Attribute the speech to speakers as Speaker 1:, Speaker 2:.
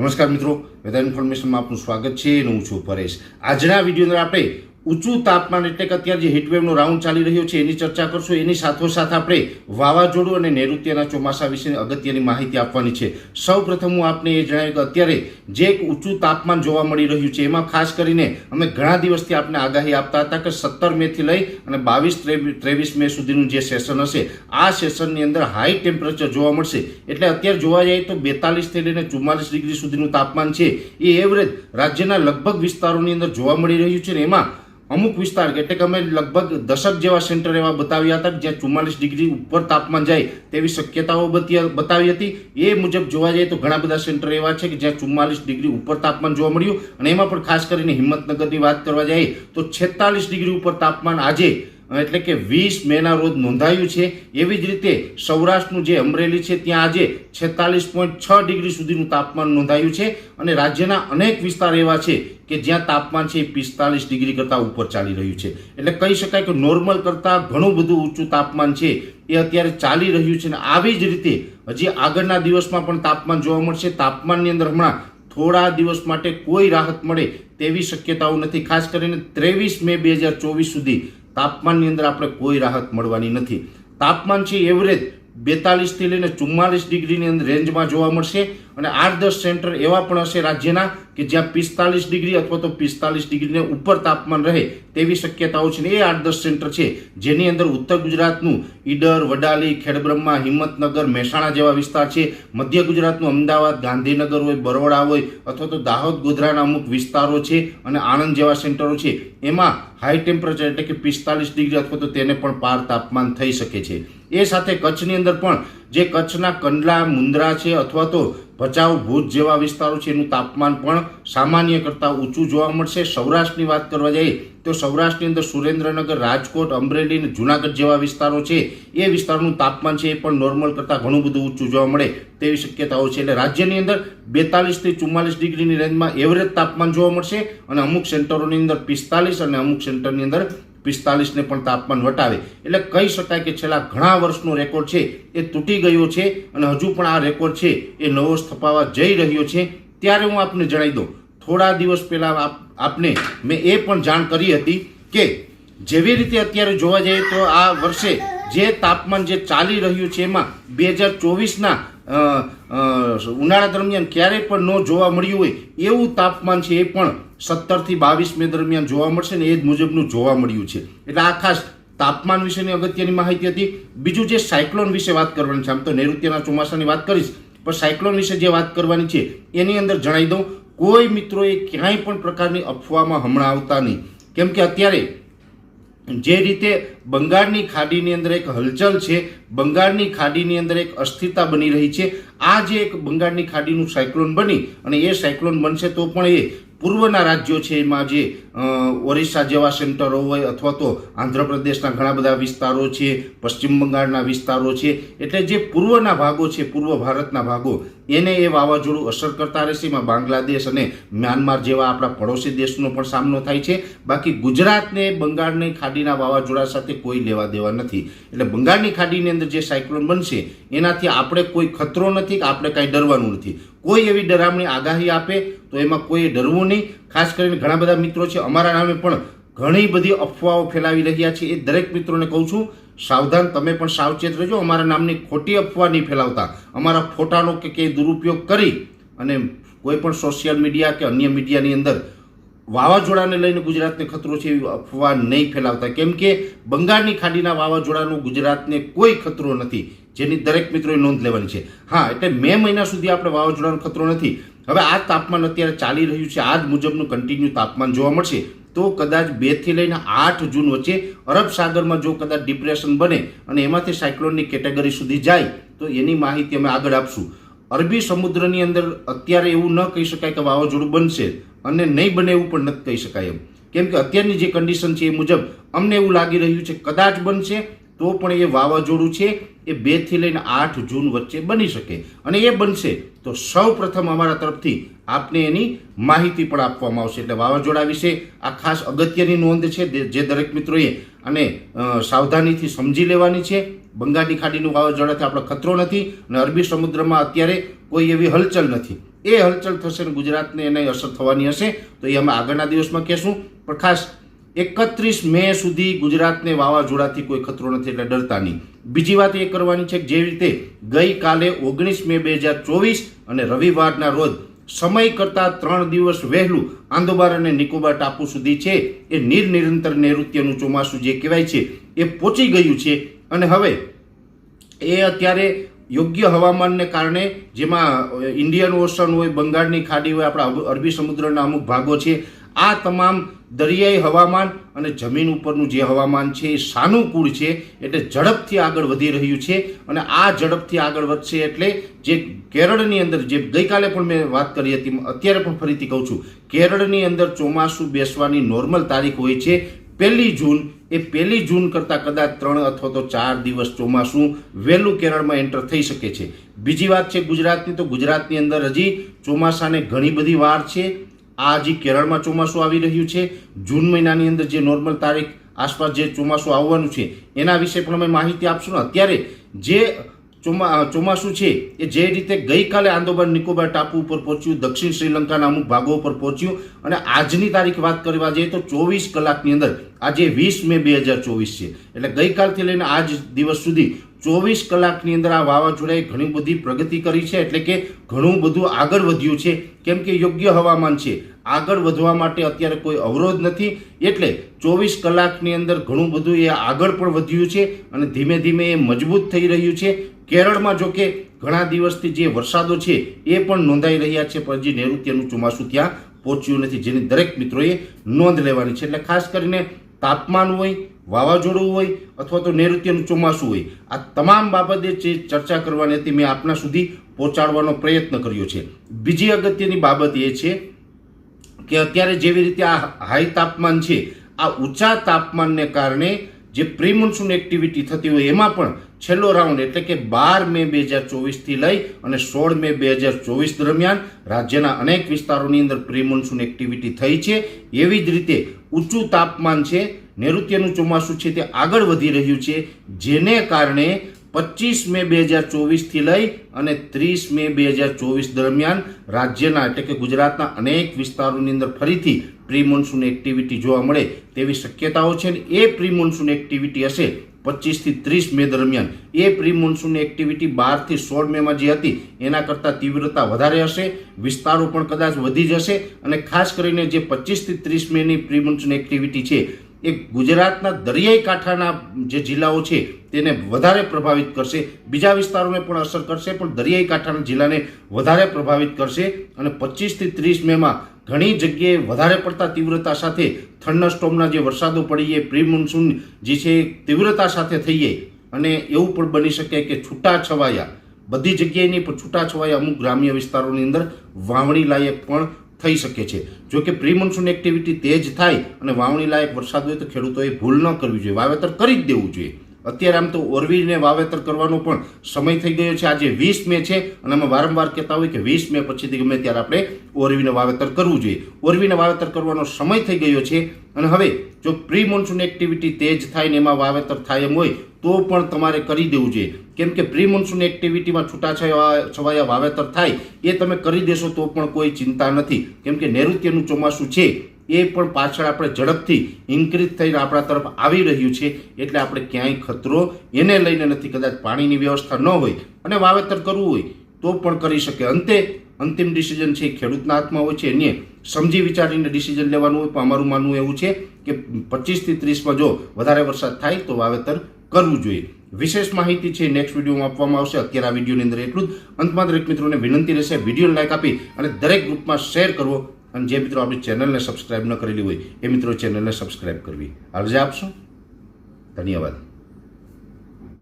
Speaker 1: નમસ્કાર મિત્રો વેધર ઇન્ફોર્મેશનમાં આપનું સ્વાગત છે અને હું છું પરેશ. આજના વીડિયો અંદર આપણે ઊંચું તાપમાન એટલે કે અત્યારે જે હીટવેવનો રાઉન્ડ ચાલી રહ્યો છે, એની ચર્ચા કરશું. એની સાથોસાથ આપણે વાવાઝોડું અને નૈઋત્યના ચોમાસા વિશે અગત્યની માહિતી આપવાની છે. સૌ પ્રથમ હું આપને એ જણાવ્યું કે અત્યારે જે એક ઊંચું તાપમાન જોવા મળી રહ્યું છે, એમાં ખાસ કરીને અમે ઘણા દિવસથી આપને આગાહી આપતા હતા કે સત્તર મેથી લઈ અને બાવીસ ત્રેવીસ મે સુધીનું જે સેશન હશે, આ સેશનની અંદર હાઈ ટેમ્પરેચર જોવા મળશે. એટલે અત્યારે જોવા જઈએ તો બેતાલીસથી લઈને ચુમ્માલીસ ડિગ્રી સુધીનું તાપમાન છે. એ એવરેજ રાજ્યના લગભગ વિસ્તારોની અંદર જોવા મળી રહ્યું છે ને એમાં અમુક વિસ્તાર, એટલે કે અમે લગભગ દશક જેવા સેન્ટર એવા બતાવ્યા હતા, જ્યાં ચુમ્માલીસ ડિગ્રી ઉપર તાપમાન જાય તેવી શક્યતાઓ બતી- બતાવી હતી. એ મુજબ જોવા જઈએ તો ઘણા બધા સેન્ટર એવા છે કે જ્યાં ચુમ્માલીસ ડિગ્રી ઉપર તાપમાન જોવા મળ્યું. અને એમાં પણ ખાસ કરીને હિંમતનગરની વાત કરવા જઈએ તો છેતાલીસ ડિગ્રી ઉપર તાપમાન આજે એટલે કે વીસ મેના રોજ નોંધાયું છે, એવી જ રીતે સૌરાષ્ટ્રનું જે અમરેલી છે, ત્યાં આજે છેતાલીસ પોઈન્ટ છ ડિગ્રી સુધીનું તાપમાન નોંધાયું છે અને રાજ્યના અનેક વિસ્તાર એવા છે કે જ્યાં તાપમાન છે એ પિસ્તાલીસ ડિગ્રી કરતાં ઉપર ચાલી રહ્યું છે. એટલે કહી શકાય કે નોર્મલ કરતાં ઘણું બધું ઊંચું તાપમાન છે એ અત્યારે ચાલી રહ્યું છે અને આવી જ રીતે હજી આગળના દિવસમાં પણ તાપમાન જોવા મળશે. તાપમાનની અંદર હમણાં થોડા દિવસ માટે કોઈ રાહત મળે તેવી શક્યતાઓ નથી. ખાસ કરીને ત્રેવીસ મે બે હજાર ચોવીસ સુધી તાપમાનની અંદર આપણે કોઈ રાહત મળવાની નથી. તાપમાન છે એવરેજ બેતાલીસથી લઈને ચુમ્માલીસ ડિગ્રીની રેન્જમાં જોવા મળશે અને આઠ દસ સેન્ટર એવા પણ હશે રાજ્યના કે જ્યાં પિસ્તાલીસ ડિગ્રી અથવા તો પિસ્તાલીસ ડિગ્રીને ઉપર તાપમાન રહે તેવી શક્યતાઓ છે ને એ આઠ દસ સેન્ટર છે. જેની અંદર ઉત્તર ગુજરાતનું ઈડર, વડાલી, ખેડબ્રહ્મા, હિંમતનગર, મહેસાણા જેવા વિસ્તાર છે. મધ્ય ગુજરાતનું અમદાવાદ, ગાંધીનગર હોય બરોડા હોય અથવા તો દાહોદ, ગોધરાના અમુક વિસ્તારો છે અને આણંદ જેવા સેન્ટરો છે. એમાં હાઈ ટેમ્પરેચર એટલે કે પિસ્તાલીસ ડિગ્રી અથવા તો તેને પણ પાર તાપમાન થઈ શકે છે. એ સાથે કચ્છની અંદર પણ જે કચ્છના કંડલા, મુંદ્રા છે અથવા તો ભચાઉ, ભુજ જેવા વિસ્તારો છે, એનું તાપમાન પણ સામાન્ય કરતાં ઊંચું જોવા મળશે. સૌરાષ્ટ્રની વાત કરવા જઈએ તો સૌરાષ્ટ્રની અંદર સુરેન્દ્રનગર, રાજકોટ, અમરેલી અને જુનાગઢ જેવા વિસ્તારો છે, એ વિસ્તારનું તાપમાન છે એ પણ નોર્મલ કરતાં ઘણું બધું ઊંચું જોવા મળે તેવી શક્યતાઓ છે. એટલે રાજ્યની અંદર બેતાલીસથી ચુમ્માલીસ ડિગ્રીની રેન્જમાં એવરેજ તાપમાન જોવા મળશે અને અમુક સેન્ટરોની અંદર પિસ્તાલીસ અને અમુક સેન્ટરની અંદર પિસ્તાલીસને પણ તાપમાન વટાવે. એટલે કહી શકાય કે છેલ્લા ઘણા વર્ષનો રેકોર્ડ છે, એ તૂટી ગયો છે અને હજુ પણ આ રેકોર્ડ છે, એ નવો સ્થપાવા જઈ રહ્યો છે. ત્યારે હું આપને જણાવી દઉં. થોડા દિવસ પહેલાં આપ, આપને મેં એ પણ જાણ કરી હતી કે જેવી રીતે અત્યારે જોવા જઈએ તો આ વર્ષે જે તાપમાન જે ચાલી રહ્યું છે એમાં બે હજાર ચોવીસના ઉનાળા દરમિયાન ક્યારેય પણ ન જોવા મળ્યું હોય એવું તાપમાન છે એ પણ સત્તરથી બાવીસ મે દરમિયાન જોવા મળશે ને એ જ મુજબનું જોવા મળ્યું છે. એટલે આ ખાસ તાપમાન વિશેની અગત્યની માહિતી હતી. બીજું જે સાયક્લોન વિશે વાત કરવાની છે, આમ તો નૈઋત્યના ચોમાસાની વાત કરીશ, પણ સાયક્લોન વિશે જે વાત કરવાની છે, એની અંદર જણાવી દઉં, કોઈ મિત્રોએ ક્યાંય પણ પ્રકારની અફવામાં હમણાં આવતા નહીં. કેમ કે અત્યારે જે રીતે બંગાળની ખાડીની અંદર એક હલચલ છે, બંગાળની ખાડીની અંદર એક અસ્થિરતા બની રહી છે. આ જે એક બંગાળની ખાડીનું સાયક્લોન બની અને એ સાયક્લોન બનશે તો પણ એ પૂર્વના રાજ્યો છે એમાં જે ઓરિસ્સા જેવા સેન્ટરો હોય અથવા તો આંધ્રપ્રદેશના ઘણા બધા વિસ્તારો છે, પશ્ચિમ બંગાળના વિસ્તારો છે, એટલે જે પૂર્વના ભાગો છે, પૂર્વ ભારતના ભાગો, એને એ વાવાઝોડું અસર કરતા રહેશે. એમાં બાંગ્લાદેશ અને મ્યાનમાર જેવા આપણા પડોશી દેશનો પણ સામનો થાય છે. બાકી ગુજરાતને બંગાળની ખાડીના વાવાઝોડા સાથે કોઈ લેવા દેવા નથી. એટલે બંગાળની ખાડીની અંદર જે સાયક્લોન બનશે, એનાથી આપણે કોઈ ખતરો નથી કે આપણે કાંઈ ડરવાનું નથી. કોઈ એવી ડરામણી આગાહી આપે તો એમાં કોઈ ડરવું નહીં. ખાસ કરીને ઘણા બધા મિત્રો છે, અમારા નામે પણ ઘણી બધી અફવાઓ ફેલાવી રહ્યા છે. એ દરેક મિત્રોને કહું છું, સાવધાન, તમે પણ સાવચેત રહેજો. અમારા નામની ખોટી અફવા નહીં ફેલાવતા. અમારા ફોટાનો કે કંઈ દુરુપયોગ કરી અને કોઈ પણ સોશિયલ મીડિયા કે અન્ય મીડિયાની અંદર વાવાઝોડાને લઈને ગુજરાતને ખતરો છે એવી અફવા નહીં ફેલાવતા. કેમ કે બંગાળની ખાડીના વાવાઝોડાનો ગુજરાતને કોઈ ખતરો નથી. જેની દરેક મિત્રોએ નોંધ લેવાની છે. હા, એટલે મે મહિના સુધી આપણે વાવાઝોડાનો ખતરો નથી. હવે આ તાપમાન અત્યારે ચાલી રહ્યું છે. આ જ મુજબનું કન્ટિન્યુ તાપમાન જોવા મળશે. તો કદાચ બેથી લઈને આઠ જૂન વચ્ચે અરબ સાગરમાં જો કદાચ ડિપ્રેશન બને અને એમાંથી સાયક્લોનની કેટેગરી સુધી જાય, તો એની માહિતી અમે આગળ આપશું. અરબી સમુદ્રની અંદર અત્યારે એવું ન કહી શકાય કે વાવાઝોડું બનશે અને નહીં બને એવું પણ નથી કહી શકાય એમ. કેમ કે અત્યારની જે કન્ડિશન છે એ મુજબ અમને એવું લાગી રહ્યું છે કદાચ બનશે તો પણ એ વાવાઝોડું છે, એ બેથી લઈને આઠ જૂન વચ્ચે બની શકે. અને એ બનશે તો સૌ પ્રથમ અમારા તરફથી આપને એની માહિતી પણ આપવામાં આવશે. એટલે વાવાઝોડા વિશે આ ખાસ અગત્યની નોંધ છે જે- દરેક મિત્રોએ અને સાવધાનીથી સમજી લેવાની છે. બંગાળની ખાડીનું વાવાઝોડાથી આપણો ખતરો નથી અને અરબી સમુદ્રમાં અત્યારે કોઈ એવી હલચલ નથી. એ હલચલ થશે ને ગુજરાતને એને અસર થવાની હશે. તો એ અમે આગળના દિવસમાં કહેશું. પણ ખાસ એકત્રીસ મે સુધી ગુજરાતને વાવાઝોડાથી કોઈ ખતરો નથી એટલે ડરતા નહીં બીજી વાત એ કરવાની છે કે જે રીતે ગઈકાલે ઓગણીસ મે બે હજાર ચોવીસ અને રવિવારના રોજ સમય કરતાં ત્રણ દિવસ વહેલું આંદોબાર અને નિકોબાર ટાપુ સુધી છે, એ નિરનિરંતર નૈઋત્યનું ચોમાસું જે કહેવાય છે, એ પહોંચી ગયું છે. અને હવે એ અત્યારે યોગ્ય હવામાનને કારણે જેમાં ઇન્ડિયન ઓશન હોય, બંગાળની ખાડી હોય, આપણા અરબી સમુદ્રના અમુક ભાગો છે, આ તમામ દરિયાઈ હવામાન અને જમીન ઉપરનું જે હવામાન છે એ સાનુકૂળ છે, એટલે ઝડપથી આગળ વધી રહ્યું છે અને આ ઝડપથી આગળ વધશે એટલે જે કેરળની અંદર જે ગઈકાલે પણ મેં વાત કરી હતી, અત્યારે પણ ફરીથી કહું છું, કેરળની અંદર ચોમાસું બેસવાની નોર્મલ તારીખ હોય છે, પહેલી જૂન, એ પહેલી જૂન કરતાં કદાચ ત્રણ અથવા તો ચાર દિવસ ચોમાસું વહેલું કેરળમાં એન્ટર થઈ શકે છે. બીજી વાત છે ગુજરાતની, તો ગુજરાતની અંદર હજી ચોમાસાને ઘણી બધી વાર છે આ હજી કેરળમાં ચોમાસું આવી રહ્યું છે. જૂન મહિનાની અંદર જે નોર્મલ તારીખ આસપાસ જે ચોમાસું આવવાનું છે, એના વિશે પણ અમે માહિતી આપશું. અત્યારે જે ચોમા ચોમાસું છે, એ જે રીતે ગઈકાલે આંદોબાર નિકોબાર ટાપુ ઉપર પહોંચ્યું, દક્ષિણ શ્રીલંકાના અમુક ભાગો ઉપર પહોંચ્યું, અને આજની તારીખ વાત કરવા જઈએ તો ચોવીસ કલાકની અંદર, આજે વીસ મે બે હજાર ચોવીસ છે. એટલે ગઈકાલથી લઈને આજ દિવસ સુધી ચોવીસ કલાકની અંદર આ વાવાઝોડાએ ઘણી બધી પ્રગતિ કરી છે, એટલે કે ઘણું બધું આગળ વધ્યું છે. કેમ કે યોગ્ય હવામાન છે. આગળ વધવા માટે અત્યારે કોઈ અવરોધ નથી. એટલે ચોવીસ કલાકની અંદર ઘણું બધું એ આગળ પણ વધ્યું છે અને ધીમે ધીમે એ મજબૂત થઈ રહ્યું છે. કેરળમાં જો કે ઘણા દિવસથી જે વરસાદો છે એ પણ નોંધાઈ રહ્યા છે, પણ જે નૈઋત્યનું ચોમાસું ત્યાં પહોંચ્યું નથી, જેની દરેક મિત્રોએ નોંધ લેવાની છે. એટલે ખાસ કરીને તાપમાન હોય વાવાઝોડું હોય અથવા તો નૈઋત્યનું ચોમાસું હોય. આ તમામ બાબતે જે ચર્ચા કરવાની હતી મેં આપના સુધી પહોંચાડવાનો પ્રયત્ન કર્યો છે. બીજી અગત્યની બાબત એ છે કે અત્યારે જેવી રીતે આ હાઈ તાપમાન છે, આ ઊંચા તાપમાનને કારણે જે પ્રી મોન્સૂન એક્ટિવિટી થતી હોય એમાં પણ છેલ્લો રાઉન્ડ એટલે કે બાર મે બે હજાર ચોવીસથી લઈ અને સોળ મે બે હજાર ચોવીસ દરમિયાન રાજ્યના અનેક વિસ્તારોની અંદર પ્રી મોન્સૂન એક્ટિવિટી થઈ છે. એવી જ રીતે ઊંચું તાપમાન છે નૈઋત્યનું ચોમાસું છે તે આગળ વધી રહ્યું છે, જેને કારણે પચીસ મે બે હજાર ચોવીસથી લઈ અને ત્રીસ મે બે હજાર ચોવીસ દરમિયાન રાજ્યના એટલે કે ગુજરાતના અનેક વિસ્તારોની અંદર ફરીથી પ્રી મોન્સૂન એક્ટિવિટી જોવા મળે તેવી શક્યતાઓ છે ને એ પ્રી મોન્સૂન એક્ટિવિટી હશે પચીસથી ત્રીસ મે દરમિયાન. એ પ્રી મોન્સૂન એક્ટિવિટી બારથી સોળ મેમાં જે હતી, એના કરતાં તીવ્રતા વધારે હશે, વિસ્તારો પણ કદાચ વધી જશે અને ખાસ કરીને જે પચીસથી ત્રીસ મેની પ્રી મોન્સૂન એક્ટિવિટી છે એ ગુજરાતના દરિયાઈ કાંઠાના જે જિલ્લાઓ છે, તેને વધારે પ્રભાવિત કરશે. બીજા વિસ્તારોને પણ અસર કરશે, પણ દરિયાઈ કાંઠાના જિલ્લાને વધારે પ્રભાવિત કરશે. અને પચીસથી ત્રીસ મેમાં ઘણી જગ્યાએ વધારે પડતા તીવ્રતા સાથે થંડરસ્ટોમના જે વરસાદો પડીએ પ્રી મોન્સૂન જે છે એ તીવ્રતા સાથે થઈએ. અને એવું પણ બની શકે કે છૂટા છવાયા બધી જગ્યાએ નહીં, પણ છૂટા છવાયા અમુક ગ્રામ્ય વિસ્તારોની અંદર વાવણી લાયક પણ થઈ શકે છે. જો કે પ્રી મોન્સૂન એક્ટિવિટી તેજ થાય અને વાવણી લાયક વરસાદ હોય તો ખેડૂતોએ ભૂલ ન કરવી જોઈએ. વાવેતર કરી જ દેવું જોઈએ. અત્યારે આમ તો ઓરવીને વાવેતર કરવાનો પણ સમય થઈ ગયો છે. આજે વીસ મે છે અને અમે વારંવાર કહેતા હોય કે વીસ મે પછીથી ગમે ત્યારે આપણે ઓરવીને વાવેતર કરવું જોઈએ. ઓરવીને વાવેતર કરવાનો સમય થઈ ગયો છે અને હવે જો પ્રી મોન્સૂન એક્ટિવિટી તેજ થાય ને એમાં વાવેતર થાય એમ હોય તો પણ તમારે કરી દેવું જોઈએ. કેમ કે પ્રી મોન્સૂન એક્ટિવિટીમાં છૂટાછવાયા, છવાયા વાવેતર થાય, એ તમે કરી દેશો તો પણ કોઈ ચિંતા નથી. કેમ કે નૈઋત્યનું ચોમાસું છે, એ પણ પાછળ આપણે ઝડપથી ઇન્ક્રીઝ થઈને આપણા તરફ આવી રહ્યું છે, એટલે આપણે ક્યાંય ખતરો એને લઈને નથી, કદાચ પાણીની વ્યવસ્થા ન હોય અને વાવેતર કરવું હોય, તો પણ કરી શકે. અંતે, અંતિમ ડિસિઝન છે, ખેડૂતના હાથમાં હોય છે એને સમજી વિચારીને ડિસિઝન લેવાનું હોય, પણ અમારું માનવું એવું છે કે પચીસથી ત્રીસમાં જો વધારે વરસાદ થાય તો વાવેતર કરવું જોઈએ. વિશેષ માહિતી છે નેક્સ્ટ વિડીયોમાં આપવામાં આવશે. અત્યારે આ વિડીયોની અંદર એટલું જ. અંતમાં દરેક મિત્રોને વિનંતી રહેશે વીડિયો લાઇક આપી અને દરેક ગ્રુપમાં શેર કરવો. અને જે મિત્રો આપણી ચેનલને સબસ્ક્રાઇબ ન કરેલી હોય, એ મિત્રો ચેનલને સબસ્ક્રાઇબ કરવી. અરજી આપશો. ધન્યવાદ.